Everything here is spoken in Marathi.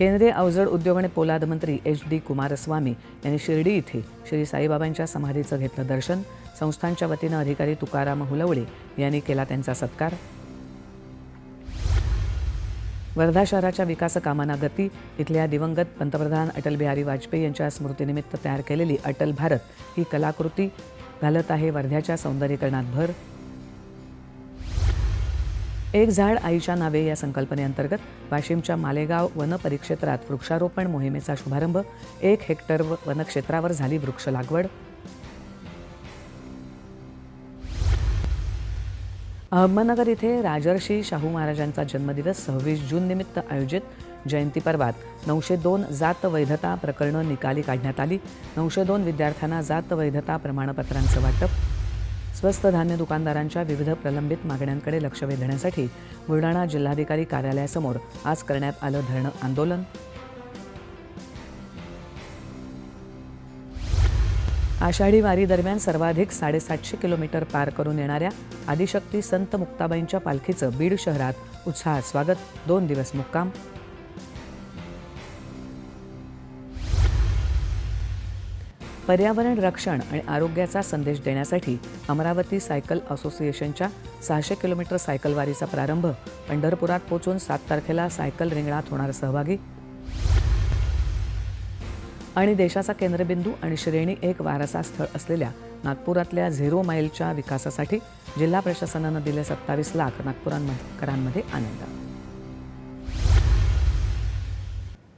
केंद्रीय अवजड उद्योग आणि पोलाद मंत्री एच डी कुमारस्वामी यांनी शिर्डी इथे श्री साईबाबांच्या समाधीचं घेतलं दर्शन. संस्थांच्या वतीनं अधिकारी तुकाराम हुलवळे यांनी केला त्यांचा सत्कार. वर्धा शहराच्या विकास कामांना गती इथल्या दिवंगत पंतप्रधान अटल बिहारी वाजपेयी यांच्या स्मृतीनिमित्त तयार केलेली अटल भारत ही कलाकृती घालत आहे वर्ध्याच्या सौंदर्यीकरणात भर. एक झाड आईच्या नावे या संकल्पनेअंतर्गत वाशिमच्या मालेगाव वन परिक्षेत्रात वृक्षारोपण मोहिमेचा शुभारंभ एक हेक्टर व- वनक्षेत्रावर झाली वृक्ष लागवड. अहमदनगर इथे राजर्षी शाहू महाराजांचा जन्मदिवस सव्वीस जून निमित्त आयोजित. जयंती पर्वात नऊशे दोन जात वैधता प्रकरणं निकाली काढण्यात आली. नऊशे दोन विद्यार्थ्यांना जात वैधता प्रमाणपत्रांचं वाटप. स्वस्त धान्य दुकानदारांच्या विविध प्रलंबित मागण्यांकडे लक्ष वेधण्यासाठी बुलढाणा जिल्हाधिकारी कार्यालयासमोर आज करण्यात आलं धरणं आंदोलन. आषाढी वारीदरम्यान सर्वाधिक साडेसातशे किलोमीटर पार करून येणाऱ्या आदिशक्ती संत मुक्ताबाईंच्या पालखीचं बीड शहरात उत्साहात स्वागत. दोन दिवस मुक्काम. पर्यावरण रक्षण आणि आरोग्याचा संदेश देण्यासाठी अमरावती सायकल असोसिएशनच्या सहाशे किलोमीटर सायकलवारीचा प्रारंभ पंढरपुरात पोचून सात तारखेला सायकल रिंगणात होणार सहभागी. आणि देशाचा केंद्रबिंदू आणि श्रेणी एक वारसा स्थळ असलेल्या नागपुरातल्या झिरो माईलच्या विकासासाठी जिल्हा प्रशासनानं दिले सत्तावीस लाख नागपुरांकरांमध्ये आनंद.